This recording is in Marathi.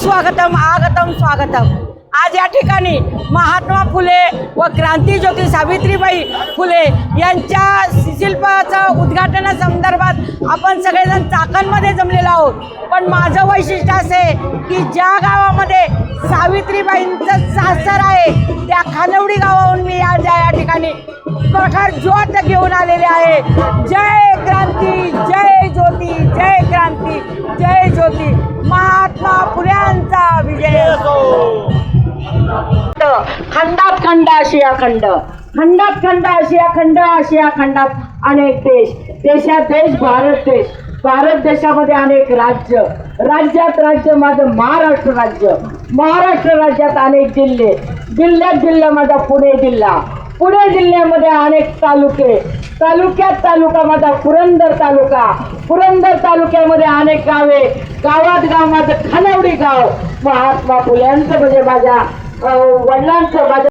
सुस्वागतम आगतम स्वागतम. आज या ठिकाणी महात्मा फुले व क्रांतीज्योती सावित्रीबाई फुले यांच्या शिल्पाचं उद्घाटनासंदर्भात आपण सगळेजण चाकणमध्ये जमलेलो आहोत. पण माझं वैशिष्ट्य असे की ज्या गावामध्ये सावित्रीबाईंचं सासर आहे त्या खानवडी गावाहून मी आज या ठिकाणी प्रखर ज्योत घेऊन आलेले आहे. जय क्रांती जय खंडात खंड आशिया खंड. खंडात खंड आशिया खंड आशिया खंडात अनेक देश. देशात देश भारत देश. भारत देशामध्ये अनेक राज्य. राज्यात राज्य माझं महाराष्ट्र राज्य. महाराष्ट्र राज्यात अनेक जिल्हे. जिल्ह्यात जिल्हा माझा पुणे जिल्हा. पुणे जिल्ह्यामध्ये अनेक तालुके. तालुक्यात तालुका माझा पुरंदर तालुका. पुरंदर तालुक्यामध्ये अनेक गावे. गावात गाव माझं खानावडी गाव. महात्मा फुल्यांचं म्हणजे माझ्या वडिलांचं माझं